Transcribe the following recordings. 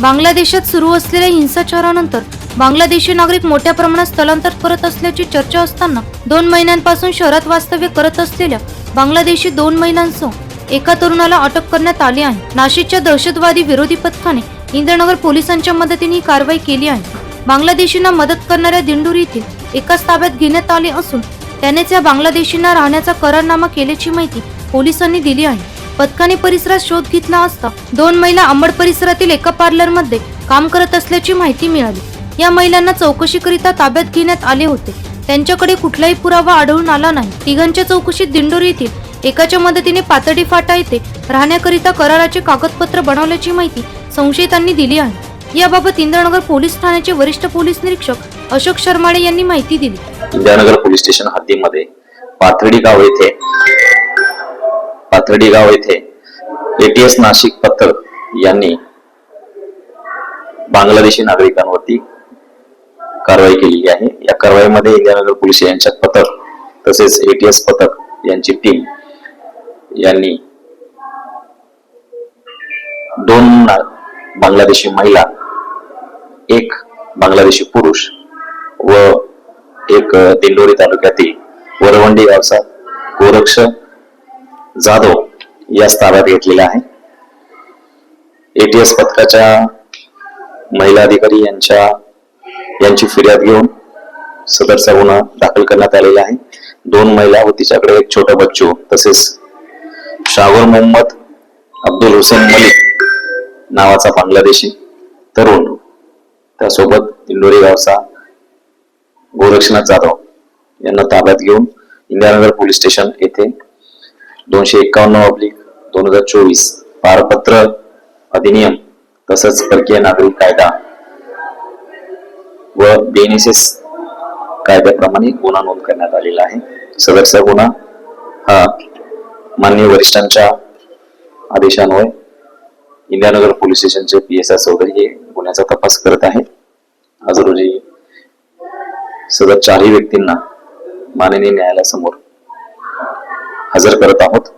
बांगलादेशात सुरू असलेल्या हिंसाचारानंतर बांगलादेशी नागरिक मोठ्या प्रमाणात स्थलांतर करत असल्याची चर्चा असताना दोन महिन्यांपासून शहरात वास्तव्य करत असलेल्या बांगलादेशी दोन महिलांसह एका तरुणाला अटक करण्यात आली आहे. नाशिकच्या दहशतवादी विरोधी पथकाने इंद्रनगर पोलिसांच्या मदतीने ही कारवाई केली आहे. बांगलादेशींना मदत करणाऱ्या दिंडूर येथील एकाच ताब्यात घेण्यात आले असून त्यानेच या बांगलादेशींना राहण्याचा करारनामा केल्याची माहिती पोलिसांनी दिली आहे. पथकाने परिसरात शोध घेतला असता दोन महिला अंबड परिसरातील एका पार्लरमध्ये काम करत असल्याची माहिती मिळाली. या महिलांना चौकशीकरिता ताब्यात घेण्यात आले होते. त्यांच्याकडे कुठलाही पुरावा आढळून आला नाही. तिघांच्या चौकशीत दिंडोरी येथील एकाच्या मदतीने पातळी फाटा येथे राहण्याकरिता कराराचे कागदपत्र बनवल्याची माहिती संशयितांनी दिली आहे. याबाबत इंद्रनगर पोलीस ठाण्याचे वरिष्ठ पोलीस निरीक्षक अशोक शर्माडे यांनी माहिती दिली. इंद्रनगर पोलीस स्टेशन हद्दीमध्ये पाथर्डी गाव येथे पाथर्डी गाव येथे एटीएस नाशिक पथक यांनी बांगलादेशी नागरिकांवरती कारवाई केलेली आहे. या कारवाईमध्ये इंदिरानगर पोलीस यांच्या पथक तसेच एटीएस पथक यांची टीम यांनी दोन बांगलादेशी महिला एक बांगलादेशी पुरुष व एक दिंडोरी तालुक्यातील वरवंडी गावचा गोरक्ष जाधव याच ताब्यात घेतलेला आहे. एटीएस पथकाच्या महिला अधिकारी यांच्या यांची फिर्याद घेऊन सदरचा गुन्हा दाखल करण्यात आलेला आहे. दोन महिला व तिच्याकडे एक छोटा बच्चू तसेच शावर मोहम्मद अब्दुल हुसेन मलिक नावाचा बांगलादेशी तरुण त्यासोबत दिंडोरी गावचा गोरक्षनाथ जाधव यांना ताब्यात घेऊन इंदिरानगर पोलीस स्टेशन येथे दोनशे एकावन्न ऑब्लिक दोन हजार चोवीस. पारपत्र अधिनियम तसंच परकीय नागरिक कायदा व बीएनएसएस कायद्याप्रमाणे गुन्हा नोंद करण्यात आलेला आहे. सदरचा गुन्हा हा माननीय वरिष्ठांच्या आदेशान्वये इंदिरानगर पोलीस स्टेशनचे पी एस आय चौधरी हे गुन्ह्याचा तपास करत आहे आज रोजी सदर चारही व्यक्तींना माननीय न्यायालयासमोर हजर करत आहोत.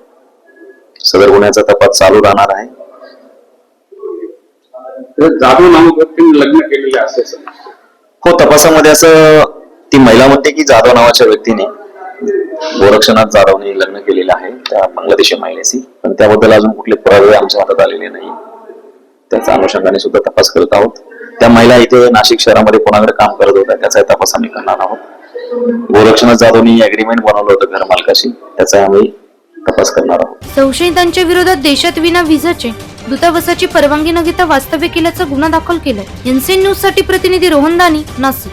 सदर गुन्ह्याचा तपास चालू राहणार आहे. जाधव नामक व्यक्तीने लग्न केलेले असे समजते. हो तपासामध्ये असं ती महिला म्हणते की जाधव नावाच्या व्यक्तीने गोरक्षनाथ जाधवने लग्न केलेलं आहे त्या बांगलादेशी महिलेशी. पण त्याबद्दल अजून कुठले पुरावे आमच्या हातात आलेले नाही. त्याच्या अनुषंगाने सुद्धा तपास करत आहोत. त्या महिला इथे नाशिक शहरामध्ये कोणाकडे काम करत होत्या त्याचाही तपास आम्ही करणार आहोत. गोरक्षनाथ जाधवनी अग्रीमेंट बनवलं होतं घर मालकाशी. त्याचा आम्ही तपास करणार आहोत. संशयितांच्या विरोधात देशात विना व्हिसाचे दूतावासाची परवानगी न घेता वास्तव्य केल्याचा गुन्हा दाखल केलाय. एनसीएन न्यूजसाठी प्रतिनिधी रोहन दानी नाशिक.